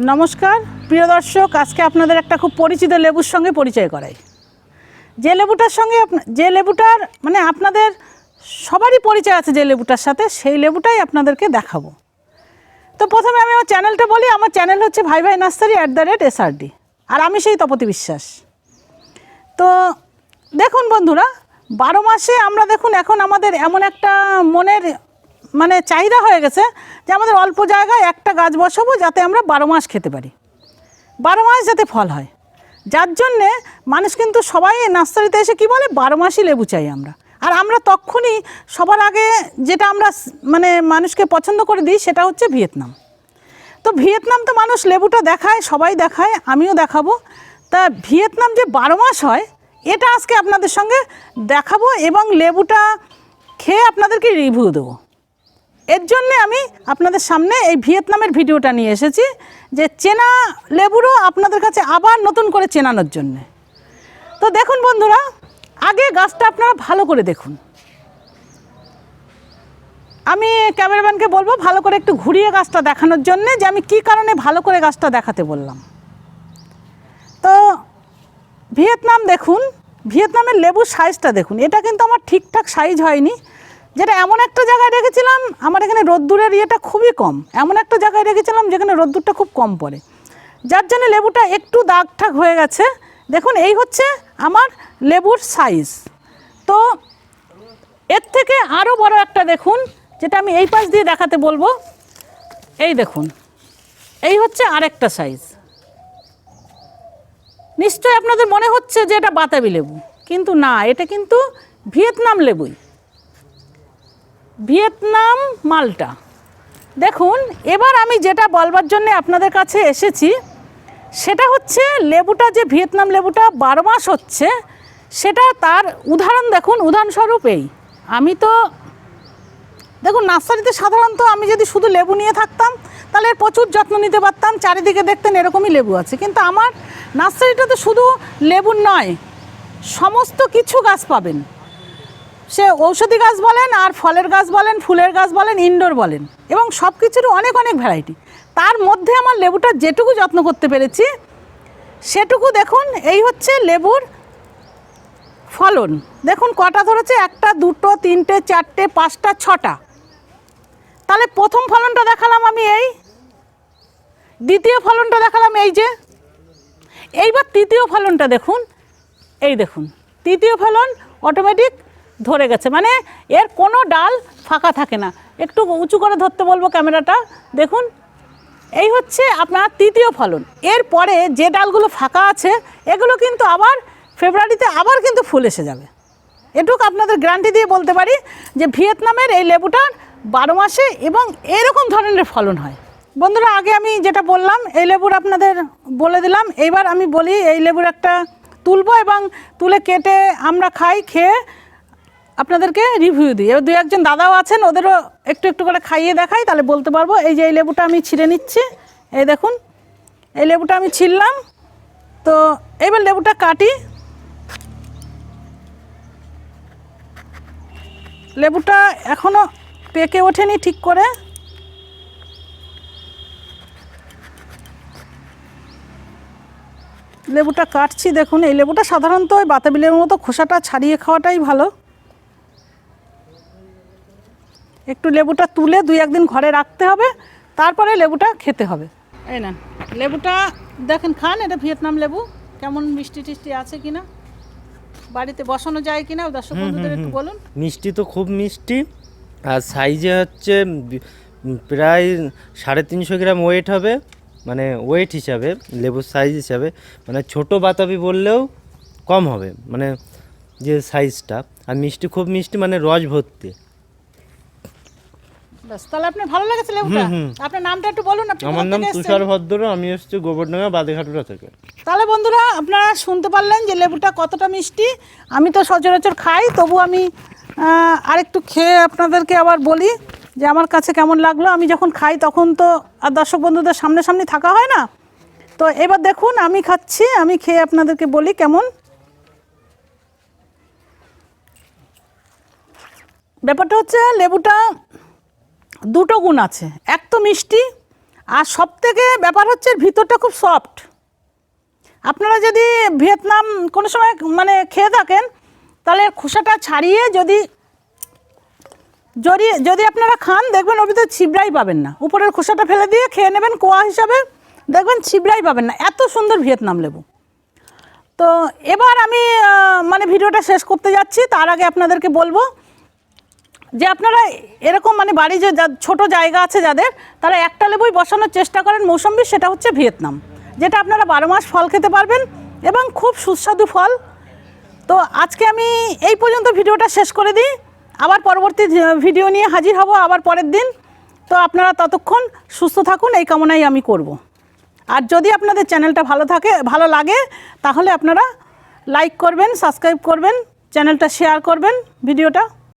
নমস্কার, প্রিয় দর্শক, আজকে আপনাদের একটা খুব পরিচিত লেবুর সঙ্গে পরিচয় করাই। যে লেবুটার সঙ্গে যে লেবুটার মানে আপনাদের সবারই পরিচয় আছে যে লেবুটার সাথে, সেই লেবুটাই আপনাদেরকে দেখাবো। তো প্রথমে আমি আমার চ্যানেলটা বলি, আমার চ্যানেল হচ্ছে ভাই ভাই nursery at the rate SRD আর আমি সেই তপতি বিশ্বাস। তো দেখুন বন্ধুরা, বারো মাসে আমরা দেখুন এখন আমাদের এমন একটা মনের মানে চাহিদা হয়ে গেছে যে আমাদের অল্প জায়গায় একটা গাছ বসাবো যাতে আমরা বারো মাস খেতে পারি। বারো মাস যাতে ফল হয়। যার জন্যে মানুষ কিন্তু সবাই নার্সারিতে এসে কি বলে? বারো মাসই লেবু চাই আমরা। আর আমরা তখনই সবার আগে যেটা আমরা মানে মানুষকে পছন্দ করে দিই সেটা হচ্ছে ভিয়েতনাম। তো ভিয়েতনাম তো মানুষ লেবুটা দেখায়, সবাই দেখায়, আমিও দেখাবো। তা ভিয়েতনাম যে বারো মাস হয়, এটা আজকে আপনাদের সঙ্গে দেখাবো এবং লেবুটা খেয়ে আপনাদেরকে রিভিউ দেবো। এর জন্যে আমি আপনাদের সামনে এই ভিয়েতনামের ভিডিওটা নিয়ে এসেছি যে চেনা লেবুরও আপনাদের কাছে আবার নতুন করে চেনানোর জন্যে। তো দেখুন বন্ধুরা, আগে গাছটা আপনারা ভালো করে দেখুন। আমি ক্যামেরাম্যানকে বলব ভালো করে একটু ঘুরিয়ে গাছটা দেখানোর জন্য যে আমি কি কারণে ভালো করে গাছটা দেখাতে বললাম। তো ভিয়েতনাম দেখুন, ভিয়েতনামের লেবুর সাইজটা দেখুন। এটা কিন্তু আমার ঠিকঠাক সাইজ হয়নি। যেটা এমন একটা জায়গায় রেখেছিলাম, আমার এখানে রোদ্দুরের ইয়েটা খুবই কম। এমন একটা জায়গায় রেখেছিলাম যেখানে রোদ্দুরটা খুব কম পড়ে। যার জন্য লেবুটা একটু দাগ ঠাক হয়ে গেছে। দেখুন, এই হচ্ছে আমার লেবুর সাইজ তো এর থেকে আরও বড় একটা দেখুন, যেটা আমি এই পাশ দিয়ে দেখাতে বলব। এই দেখুন, এই হচ্ছে আরেকটা সাইজ নিশ্চয়ই আপনাদের মনে হচ্ছে যে এটা বাতাবি লেবু, কিন্তু না, এটা কিন্তু ভিয়েতনাম লেবুই। ভিয়েতনাম, মালটা। দেখুন, এবার আমি যেটা বলবার জন্য আপনাদের কাছে এসেছি, সেটা হচ্ছে লেবুটা, যে ভিয়েতনাম লেবুটা বারো মাস হচ্ছে, সেটা তার উদাহরণ দেখুন, উদাহরণস্বরূপ এই। আমি তো, দেখুন, নার্সারিতে সাধারণত আমি যদি শুধু লেবু নিয়ে থাকতাম, তাহলে প্রচুর যত্ন নিতে পারতাম, চারিদিকে দেখতেন এরকমই লেবু আছে। কিন্তু আমার নার্সারিটাতে শুধু লেবুর নয়, সমস্ত কিছু গাছ পাবেন। সে ঔষধি গাছ বলেন আর ফলের গাছ বলেন, ফুলের গাছ বলেন ইনডোর বলেন এবং সব কিছুরই অনেক অনেক ভ্যারাইটি তার মধ্যে আমার লেবুটা যেটুকু যত্ন করতে পেরেছি, সেটুকু দেখুন, এই হচ্ছে লেবুর ফলন। দেখুন, কটা ধরেছে? একটা, দুটো, তিনটে, চারটে, পাঁচটা, ছটা। তাহলে প্রথম ফলনটা দেখালাম আমি এই। দ্বিতীয় ফলনটা দেখালাম এই যে। এইবার তৃতীয় ফলনটা দেখুন, এই দেখুন। তৃতীয় ফলন অটোমেটিক ধরে গেছে। মানে এর কোনো ডাল ফাঁকা থাকে না। একটু উঁচু করে ধরতে বলব ক্যামেরাটা। দেখুন, এই হচ্ছে আপনার তৃতীয় ফলন। এরপরে যে ডালগুলো ফাঁকা আছে, এগুলো কিন্তু আবার ফেব্রুয়ারিতে আবার কিন্তু ফুল এসে যাবে। এটুকু আপনাদের গ্যারান্টি দিয়ে বলতে পারি যে ভিয়েতনামের এই লেবুটার বারো মাসে এবং এরকম ধরনের ফলন হয়। বন্ধুরা, আগে আমি যেটা বললাম, এই লেবুর আপনাদের বলে দিলাম। এইবার আমি বলি, এই লেবুর একটা তুলবো এবং তুলে কেটে আমরা খাই, খেয়ে আপনাদেরকে রিভিউ দিই। এবার দু একজন দাদাও আছেন, ওদেরও একটু একটু করে খাইয়ে দেখাই, তাহলে বলতে পারব। এই যে এই লেবুটা আমি ছিঁড়ে নিচ্ছি, এই দেখুন, এই লেবুটা আমি ছিললাম তো এবার লেবুটা কাটি। লেবুটা এখনও পেকে ওঠেনি ঠিক করে। লেবুটা কাটছি, দেখুন, এই লেবুটা সাধারণত ওই বাতাবি লেবুর মতো খোসাটা ছাড়িয়ে খাওয়াটাই ভালো। একটু লেবুটা তুলে দুই একদিন ঘরে রাখতে হবে তারপরে লেবুটা খেতে হবে। এই না লেবুটা দেখেন খান এটা ভিয়েতনাম লেবু কেমন মিষ্টি টিষ্টি আছে কিনা বাড়িতে বসানো যায় কিনা দর্শক বন্ধুদের একটু বলুন। মিষ্টি তো খুব মিষ্টি আর সাইজে হচ্ছে প্রায় সাড়ে তিনশো গ্রাম ওয়েট হবে মানে ওয়েট হিসাবে লেবুর সাইজ হিসাবে মানে ছোট বাতাবি বললেও কম হবে মানে যে সাইজটা আর মিষ্টি খুব মিষ্টি মানে রস ভর্তি। ব্যাস তাহলে আপনার ভালো লেগেছে লেবুটা? আপনার নামটা একটু বলুন আপনি আমার নাম তুষার ভদ্র আমি এসেছি গোবরডাঙ্গা বাদেঘাটুরা থেকে। তাহলে বন্ধুরা আপনারা শুনতে পারলেন যে লেবুটা কতটা মিষ্টি। আমি তো সচরাচর খাই তবু আমি আরেকটু খেয়ে আপনাদেরকে আবার বলি যে আমার কাছে কেমন লাগল। আমি যখন খাই তখন তো আর দর্শক বন্ধুদের সামনে সামনে থাকা হয় না। তো এবার দেখুন আমি খাচ্ছি আমি খেয়ে আপনাদেরকে বলি কেমন। ব্যাপারটা হচ্ছে লেবুটা দুটো গুণ আছে। এক তো মিষ্টি, আর সব থেকে ব্যাপার হচ্ছে ভিতরটা খুব সফট আপনারা যদি ভিয়েতনাম কোনো সময় মানে খেয়ে থাকেন, তাহলে খোসাটা ছাড়িয়ে যদি যদি যদি আপনারা খান, দেখবেন ওর ভিতরে ছিবড়াই পাবেন না। উপরের খোসাটা ফেলে দিয়ে খেয়ে নেবেন কোয়া হিসাবে, দেখবেন ছিবড়াই পাবেন না। এত সুন্দর ভিয়েতনাম লেবু। তো এবার আমি মানে ভিডিওটা শেষ করতে যাচ্ছি। তার আগে আপনাদেরকে বলব যে আপনারা এরকম মানে বাড়ি যে ছোট জায়গা আছে যাদের, তারা একটা লেবুই বসানোর চেষ্টা করেন মৌসম্বি, সেটা হচ্ছে ভিয়েতনাম। যেটা আপনারা বারো মাস ফল খেতে পারবেন এবং খুব সুস্বাদু ফল। তো আজকে আমি এই পর্যন্ত ভিডিওটা শেষ করে দিই। আবার পরবর্তী ভিডিও নিয়ে হাজির হব আবার পরের দিন। তো আপনারা ততক্ষণ সুস্থ থাকুন, এই কামনাই আমি করব। আর যদি আপনাদের চ্যানেলটা ভালো থাকে, ভালো লাগে, তাহলে আপনারা লাইক করবেন, সাবস্ক্রাইব করবেন, চ্যানেলটা শেয়ার করবেন, ভিডিওটা।